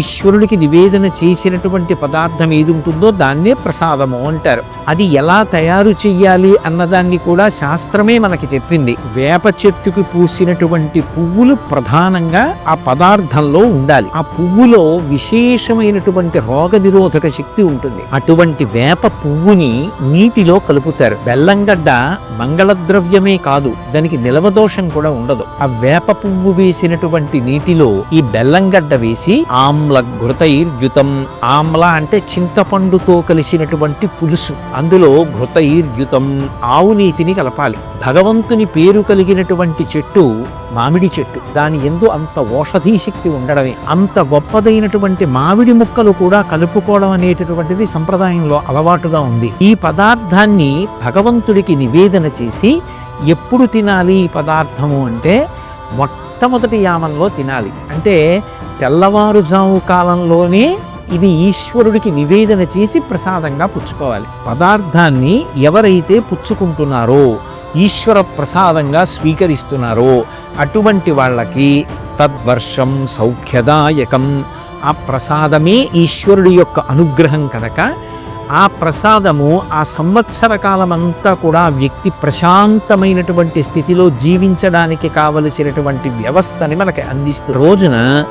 ఈశ్వరుడికి నివేదన చేసినటువంటి పదార్థం ఏది ఉంటుందో దాన్నే ప్రసాదము అంటారు. అది ఎలా తయారు చెయ్యాలి అన్నదాన్ని కూడా శాస్త్రమే మనకి చెప్పింది. వేప చెట్టుకి పూసినటువంటి పువ్వులు ప్రధానంగా ఆ పదార్థంలో ఉండాలి. ఆ పువ్వులో విశేషమైనటువంటి రోగ నిరోధక శక్తి ఉంటుంది. అటువంటి వేప పువ్వుని నీటిలో కలుపుతారు. బెల్లంగడ్డ మంగళద్రవ్యమే కాదు దానికి నిలవదోషం కూడా ఉండదు. ఆ వేప పువ్వు వేసినటువంటి నీటిలో ఈ బెల్లంగడ్డ వేసి ఆమ్ల ఘృతైర్యుతం. ఆమ్ల అంటే చింతపండుతో కలిసినటువంటి పులుసు. అందులో ఘృతైర్యుతం ఆవు నీతిని కలపాలి. భగవంతుని పేరు కలిగినటువంటి చెట్టు మామిడి చెట్టు. దాని ఎందు అంత ఓషధీ శక్తి ఉండడమే. అంత గొప్పదైనటువంటి మామిడి ముక్కలు కూడా కలుపుకోవడం అనేటటువంటిది సంప్రదాయంలో అలవాటుగా ఉంది. ఈ పదార్థాన్ని భగవంతుడికి నివేదన చేసి ఎప్పుడు తినాలి ఈ పదార్థము అంటే మొట్టమొదటి యామంలో తినాలి. అంటే తెల్లవారుజాము కాలంలోనే ఇది ఈశ్వరుడికి నివేదన చేసి ప్రసాదంగా పుచ్చుకోవాలి. పదార్థాన్ని ఎవరైతే పుచ్చుకుంటున్నారో ఈశ్వర ప్రసాదంగా స్వీకరిస్తున్నారో అటువంటి వాళ్ళకి తద్వర్షం సౌఖ్యదాయకం. ఆ ప్రసాదమే ఈశ్వరుడి యొక్క అనుగ్రహం కనుక ఆ ప్రసాదము ఆ సంవత్సర కాలమంతా కూడా వ్యక్తి ప్రశాంతమైనటువంటి స్థితిలో జీవించడానికి కావలసినటువంటి వ్యవస్థని మనకి అందిస్తూ రోజున